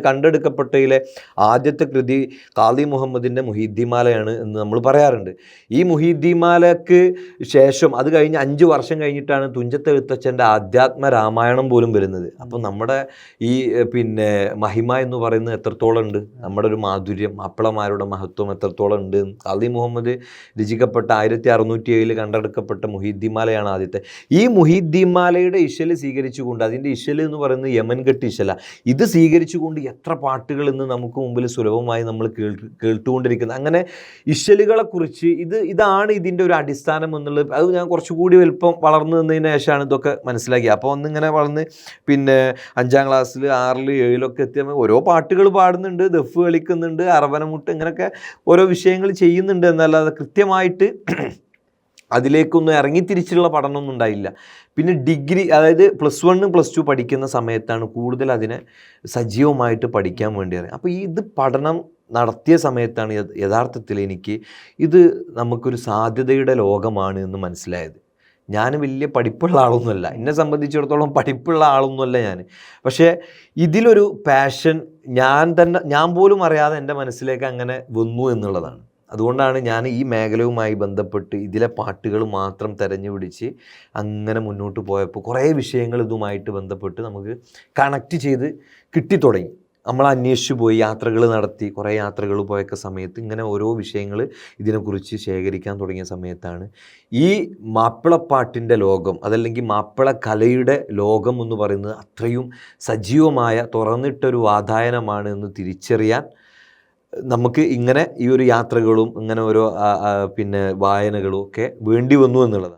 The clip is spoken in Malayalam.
കണ്ടെടുക്കപ്പെട്ടതിലെ ആദ്യത്തെ കൃതി കാളി മുഹമ്മദിന്റെ മുഹീദ്ദിമാലയാണ് എന്ന് നമ്മൾ പറയാറുണ്ട്. ഈ മുഹീദ്ദിമാലയ്ക്ക് ശേഷം അത് കഴിഞ്ഞ് അഞ്ച് വർഷം കഴിഞ്ഞിട്ടാണ് തുഞ്ചത്ത് എഴുത്തച്ഛന്റെ ആധ്യാത്മ രാമായണം പോലും വരുന്നത്. അപ്പം നമ്മുടെ ഈ പിന്നെ മഹിമ എന്ന് പറയുന്നത് എത്രത്തോളം ഉണ്ട്? നമ്മുടെ ഒരു മാധുര്യം മാപ്പിളമാരുടെ മഹത്വം എത്രത്തോളം ഉണ്ട്? കാളി മുഹമ്മദ് രചിക്കപ്പെട്ട ആയിരത്തി അറുന്നൂറ്റി ഏഴിൽ കണ്ടെടുക്കപ്പെട്ട മുഹീദ്ദിമാലയാണ് ആദ്യത്തെ. ഈ മുഹീദ്ദിമാലയുടെ ഇശൽ സ്വീകരിച്ചുകൊണ്ട് അതിന്റെ ഇശൽ എന്ന് പറയുന്നത് യമൻകെട്ട് ഇശല. ഇത് സ്വീകരിച്ചുകൊണ്ട് എത്ര പാട്ടുകൾ ഇന്ന് നമുക്ക് മുമ്പിൽ സുലഭമായി നമ്മൾ കേൾ കേട്ടുകൊണ്ടിരിക്കുന്നത് അങ്ങനെ ഇശലുകളെക്കുറിച്ച് ഇത് ഇതാണ് ഇതിന്റെ ഒരു അടിസ്ഥാനം എന്നുള്ളത്. അത് ഞാൻ കുറച്ചുകൂടി വലുപ്പം വളർന്നു നിന്നതിന് ശേഷമാണ് ഇതൊക്കെ മനസ്സിലാക്കി. അപ്പോൾ ഒന്നിങ്ങനെ വളർന്ന് പിന്നെ അഞ്ചാം ക്ലാസ്സിൽ ആറിൽ ഏഴിലൊക്കെ എത്തിയ ഓരോ പാട്ടുകൾ പാടുന്നുണ്ട് ദഫ് കളിക്കുന്നുണ്ട് അറവനമുട്ട് ഇങ്ങനെയൊക്കെ ഓരോ വിഷയങ്ങൾ ചെയ്യുന്നുണ്ട് എന്നല്ലാതെ കൃത്യമായിട്ട് അതിലേക്കൊന്നും ഇറങ്ങിത്തിരിച്ചുള്ള പഠനമൊന്നും ഉണ്ടായില്ല. പിന്നെ ഡിഗ്രി അതായത് പ്ലസ് വണ്ണും പ്ലസ് ടു പഠിക്കുന്ന സമയത്താണ് കൂടുതൽ അതിനെ സജീവമായിട്ട് പഠിക്കാൻ വേണ്ടി അറിയാം അപ്പോൾ ഇത് പഠനം നടത്തിയ സമയത്താണ് യഥാർത്ഥത്തിൽ എനിക്ക് ഇത് നമുക്കൊരു സാധ്യതയുടെ ലോകമാണ് എന്ന് മനസ്സിലായത്. ഞാൻ വലിയ പഠിപ്പുള്ള ആളൊന്നുമല്ല. എന്നെ സംബന്ധിച്ചിടത്തോളം പഠിപ്പുള്ള ആളൊന്നുമല്ല ഞാൻ പക്ഷേ ഇതിലൊരു പാഷൻ ഞാൻ തന്നെ ഞാൻ പോലും അറിയാതെ എന്റെ മനസ്സിലേക്ക് അങ്ങനെ വന്നു എന്നുള്ളതാണ്. അതുകൊണ്ടാണ് ഞാൻ ഈ മേഖലയുമായി ബന്ധപ്പെട്ട് ഇതിലെ പാട്ടുകൾ മാത്രം തിരഞ്ഞു പിടിച്ച് അങ്ങനെ മുന്നോട്ട് പോയപ്പോൾ കുറേ വിഷയങ്ങൾ ഇതുമായിട്ട് ബന്ധപ്പെട്ട് നമുക്ക് കണക്റ്റ് ചെയ്ത് കിട്ടിത്തുടങ്ങി നമ്മൾ അന്വേഷിച്ചു പോയി യാത്രകൾ നടത്തി കുറേ യാത്രകൾ പോയൊക്കെ സമയത്ത് ഇങ്ങനെ ഓരോ വിഷയങ്ങൾ ഇതിനെക്കുറിച്ച് ശേഖരിക്കാൻ തുടങ്ങിയ സമയത്താണ്. ഈ മാപ്പിളപ്പാട്ടിന്റെ ലോകം അതല്ലെങ്കിൽ മാപ്പിള കലയുടെ ലോകം എന്ന് പറയുന്നത് അത്രയും സജീവമായ തുറന്നിട്ടൊരു വാതായനമാണ് എന്ന് തിരിച്ചറിയാൻ നമുക്ക് ഇങ്ങനെ ഈ ഒരു യാത്രകളും ഇങ്ങനെ ഓരോ പിന്നെ വായനകളും ഒക്കെ വേണ്ടി വന്നു എന്നുള്ളതാണ്.